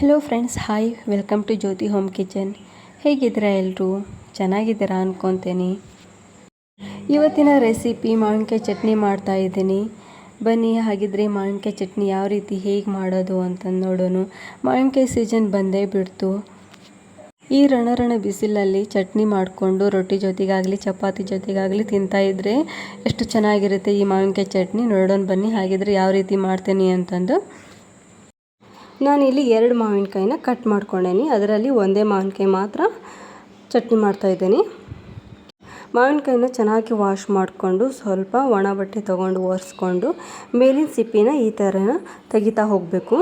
Hello friends hi welcome to Jyothi home kitchen ಹೇಗಿದ್ದೀರಾ ಎಲ್ಲರೂ ಚೆನ್ನಾಗಿದ್ದೀರಾ ಅನ್ಕೊತೀನಿ. ಇವತ್ತಿನ ರೆಸಿಪಿ ಮಾವಿನಕಾಯಿ ಚಟ್ನಿ ಮಾಡ್ತಾ ಇದ್ದೀನಿ. ಬನ್ನಿ, ಹಾಗಿದ್ರೆ ಮಾವಿನಕಾಯಿ ಚಟ್ನಿ ಯಾವ ರೀತಿ ಹೇಗೆ ಮಾಡೋದು ಅಂತ ನೋಡೋಣ. ಮಾವಿನಕಾಯಿ ಸೀಸನ್ ಬಂದೇ ಬಿಡ್ತು. ಈ ರಣರಣ ಬಿಸಿಲಲ್ಲಿ ಚಟ್ನಿ ಮಾಡಿಕೊಂಡು ರೊಟ್ಟಿ ಜೊತೆಗಾಗಲಿ, ಚಪಾತಿ ಜೊತೆಗಾಗಲಿ ತಿಂತಾ ಇದ್ದರೆ ಎಷ್ಟು ಚೆನ್ನಾಗಿರುತ್ತೆ ಈ ಮಾವಿನಕಾಯಿ ಚಟ್ನಿ. ನೋಡೋಣ ಬನ್ನಿ, ಹಾಗಿದ್ರೆ ಯಾವ ರೀತಿ ಮಾಡ್ತೀನಿ ಅಂತಂದು. ನಾನಿಲ್ಲಿ ಎರಡು ಮಾವಿನಕಾಯಿನ ಕಟ್ ಮಾಡ್ಕೊಂಡೇನಿ. ಅದರಲ್ಲಿ ಒಂದೇ ಮಾವಿನಕಾಯಿ ಮಾತ್ರ ಚಟ್ನಿ ಮಾಡ್ತಾಯಿದ್ದೀನಿ ಮಾವಿನಕಾಯಿನ ಚೆನ್ನಾಗಿ ವಾಶ್ ಮಾಡಿಕೊಂಡು ಸ್ವಲ್ಪ ಒಣ ಬಟ್ಟೆ ತೊಗೊಂಡು ಒರೆಸ್ಕೊಂಡು ಮೇಲಿನ ಸಿಪ್ಪಿನ ಈ ಥರನ ತೆಗಿತಾ ಹೋಗಬೇಕು.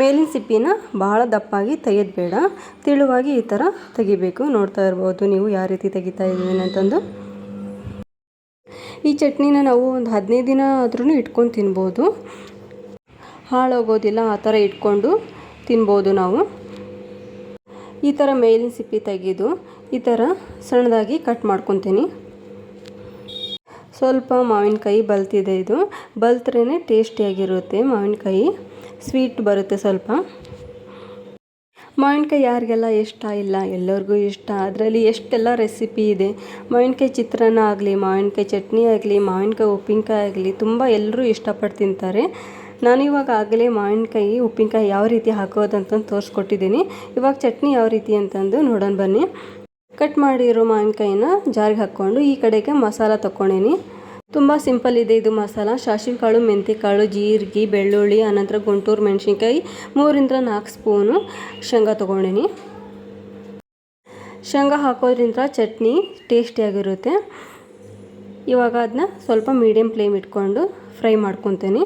ಮೇಲಿನ ಸಿಪ್ಪಿನ ಭಾಳ ದಪ್ಪಾಗಿ ತೆಗೆದು ಬೇಡ ತಿಳುವಾಗಿ ಈ ಥರ ತೆಗಿಬೇಕು. ನೋಡ್ತಾ ಇರ್ಬೋದು ನೀವು ಯಾವ ರೀತಿ ತೆಗಿತಾ ಇದ್ದೀನಿ ಅಂತಂದು. ಈ ಚಟ್ನಿನ ನಾವು ಒಂದು ಹದಿನೈದು ದಿನ ಆದ್ರೂ ಇಟ್ಕೊಂಡು ತಿನ್ಬೋದು. ಹಾಳಾಗೋದಿಲ್ಲ, ಆ ಥರ ಇಟ್ಕೊಂಡು ತಿನ್ಬೋದು ನಾವು. ಈ ಥರ ಮೇಲಿನ ಸಿಪ್ಪೆ ತೆಗೆದು ಈ ಥರ ಸಣ್ಣದಾಗಿ ಕಟ್ ಮಾಡ್ಕೊತೀನಿ. ಸ್ವಲ್ಪ ಮಾವಿನಕಾಯಿ ಬಲ್ತಿದೆ ಇದು. ಬಲ್ತ್ರೇ ಟೇಸ್ಟಿಯಾಗಿರುತ್ತೆ ಮಾವಿನಕಾಯಿ. ಸ್ವೀಟ್ ಬರುತ್ತೆ ಸ್ವಲ್ಪ. ಮಾವಿನಕಾಯಿ ಯಾರಿಗೆಲ್ಲ ಇಷ್ಟ ಇಲ್ಲ, ಎಲ್ಲರಿಗೂ ಇಷ್ಟ. ಅದರಲ್ಲಿ ಎಷ್ಟೆಲ್ಲ ರೆಸಿಪಿ ಇದೆ. ಮಾವಿನಕಾಯಿ ಚಿತ್ರಾನ್ನ ಆಗಲಿ, ಮಾವಿನಕಾಯಿ ಚಟ್ನಿ ಆಗಲಿ, ಮಾವಿನಕಾಯಿ ಉಪ್ಪಿನಕಾಯಿ ಆಗಲಿ, ತುಂಬ ಎಲ್ಲರೂ ಇಷ್ಟಪಟ್ಟು ತಿಂತಾರೆ. ನಾನು ಇವಾಗ ಆಗಲೇ ಮಾವಿನಕಾಯಿ, ಉಪ್ಪಿನಕಾಯಿ ಯಾವ ರೀತಿ ಹಾಕೋದಂತಂದು ತೋರಿಸ್ಕೊಟ್ಟಿದ್ದೀನಿ. ಇವಾಗ ಚಟ್ನಿ ಯಾವ ರೀತಿ ಅಂತಂದು ನೋಡೋಣ ಬನ್ನಿ. ಕಟ್ ಮಾಡಿರೋ ಮಾವಿನಕಾಯಿನ ಜಾರಿಗೆ ಹಾಕ್ಕೊಂಡು ಈ ಕಡೆಗೆ ಮಸಾಲ ತೊಗೊಂಡೇನಿ ತುಂಬ ಸಿಂಪಲ್ ಇದೆ ಇದು ಮಸಾಲ. ಸಾಸಿವೆ ಕಾಳು ಮೆಂತ್ಯ ಕಾಳು ಜೀರಿಗೆ, ಬೆಳ್ಳುಳ್ಳಿ, ಆನಂತರ ಗುಂಟೂರು, ಮೆಣಸಿನ್ಕಾಯಿ, ಮೂರಿಂದ ನಾಲ್ಕು ಸ್ಪೂನು ಶೇಂಗಾ ತೊಗೊಂಡೇನಿ ಶೇಂಗಾ ಹಾಕೋದ್ರಿಂದ ಚಟ್ನಿ ಟೇಸ್ಟಿಯಾಗಿರುತ್ತೆ ಇವಾಗ ಅದನ್ನ ಸ್ವಲ್ಪ ಮೀಡಿಯಮ್ ಫ್ಲೇಮ್ ಇಟ್ಕೊಂಡು ಫ್ರೈ ಮಾಡ್ಕೊತೀನಿ.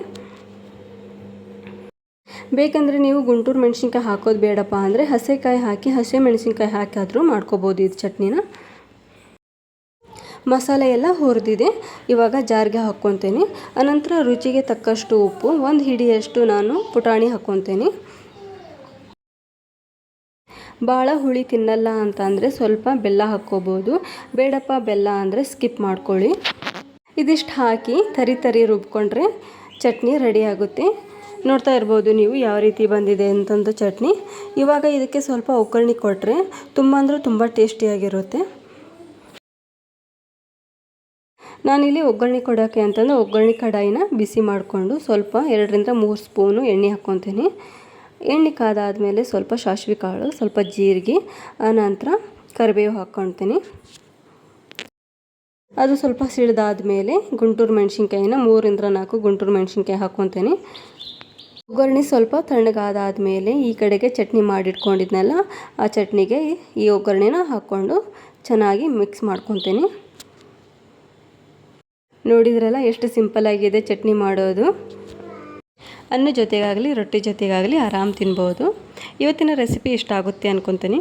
ಬೇಕಂದರೆ ನೀವು ಗುಂಟೂರು ಮೆಣಸಿನ್ಕಾಯಿ ಹಾಕೋದು ಬೇಡಪ್ಪ ಅಂದರೆ ಹಸೆಕಾಯಿ ಹಾಕಿ, ಹಸೆ ಮೆಣಸಿನ್ಕಾಯಿ ಹಾಕಿ ಮಾಡ್ಕೋಬೋದು ಇದು ಚಟ್ನಿನ. ಮಸಾಲೆ ಎಲ್ಲ ಹುರಿದಿದೆ. ಇವಾಗ ಜಾರಿಗೆ ಹಾಕ್ಕೊತೀನಿ. ಅನಂತರ ರುಚಿಗೆ ತಕ್ಕಷ್ಟು ಉಪ್ಪು, ಒಂದು ಹಿಡಿಯಷ್ಟು ನಾನು ಪುಟಾಣಿ ಹಾಕ್ಕೊತೀನಿ. ಭಾಳ ಹುಳಿ ತಿನ್ನಲ್ಲ ಅಂತ ಅಂದರೆ ಸ್ವಲ್ಪ ಬೆಲ್ಲ ಹಾಕ್ಕೋಬೋದು. ಬೇಡಪ್ಪ ಬೆಲ್ಲ ಅಂದರೆ ಸ್ಕಿಪ್ ಮಾಡ್ಕೊಳ್ಳಿ. ಇದಿಷ್ಟು ಹಾಕಿ ತರಿ ತರಿ ರುಬ್ಕೊಂಡ್ರೆ ಚಟ್ನಿ ರೆಡಿ ಆಗುತ್ತೆ. ನೋಡ್ತಾ ಇರ್ಬೋದು ನೀವು ಯಾವ ರೀತಿ ಬಂದಿದೆ ಅಂತಂದು ಚಟ್ನಿ. ಇವಾಗ ಇದಕ್ಕೆ ಸ್ವಲ್ಪ ಒಗ್ಗರಣೆ ಕೊಟ್ಟರೆ ತುಂಬ ಅಂದರೆ ತುಂಬ ಟೇಸ್ಟಿಯಾಗಿರುತ್ತೆ. ನಾನಿಲ್ಲಿ ಒಗ್ಗರಣೆ ಕೊಡೋಕ್ಕೆ ಅಂತಂದರೆ ಒಗ್ಗರಣೆ ಕಡಾಯಿನ ಬಿಸಿ ಮಾಡಿಕೊಂಡು ಸ್ವಲ್ಪ ಎರಡರಿಂದ ಮೂರು ಸ್ಪೂನು ಎಣ್ಣೆ ಹಾಕ್ಕೊತೀನಿ. ಎಣ್ಣೆ ಕಾದಾದಮೇಲೆ ಸ್ವಲ್ಪ ಸಾಸಿವೆ ಕಾಳು, ಸ್ವಲ್ಪ ಜೀರಿಗೆ ಆನಂತರ ಕರಿಬೇವು ಹಾಕ್ಕೊತೀನಿ ಅದು ಸ್ವಲ್ಪ ಸಿಡ್ದಾದ ಮೇಲೆ ಗುಂಟೂರು ಮೆಣಸಿನ್ಕಾಯಿನ ಮೂರಿಂದ ನಾಲ್ಕು ಗುಂಟೂರು ಮೆಣಸಿನ್ಕಾಯಿ ಹಾಕ್ಕೊತೀನಿ ಒಗ್ಗರಣೆ ಸ್ವಲ್ಪ ತಣ್ಣಗಾದಾದಮೇಲೆ ಈ ಕಡೆಗೆ ಚಟ್ನಿ ಮಾಡಿಟ್ಕೊಂಡಿದ್ನಲ್ಲ, ಆ ಚಟ್ನಿಗೆ ಈ ಒಗ್ಗರಣೆನ ಹಾಕ್ಕೊಂಡು ಚೆನ್ನಾಗಿ ಮಿಕ್ಸ್ ಮಾಡ್ಕೊತೀನಿ. ನೋಡಿದ್ರಲ್ಲ ಎಷ್ಟು ಸಿಂಪಲ್ ಆಗಿದೆ ಚಟ್ನಿ ಮಾಡೋದು. ಅನ್ನ ಜೊತೆಗಾಗಲಿ, ರೊಟ್ಟಿ ಜೊತೆಗಾಗಲಿ ಆರಾಮ್ ತಿನ್ಬೋದು. ಇವತ್ತಿನ ರೆಸಿಪಿ ಇಷ್ಟ ಆಗುತ್ತೆ ಅನ್ಕೊತೀನಿ.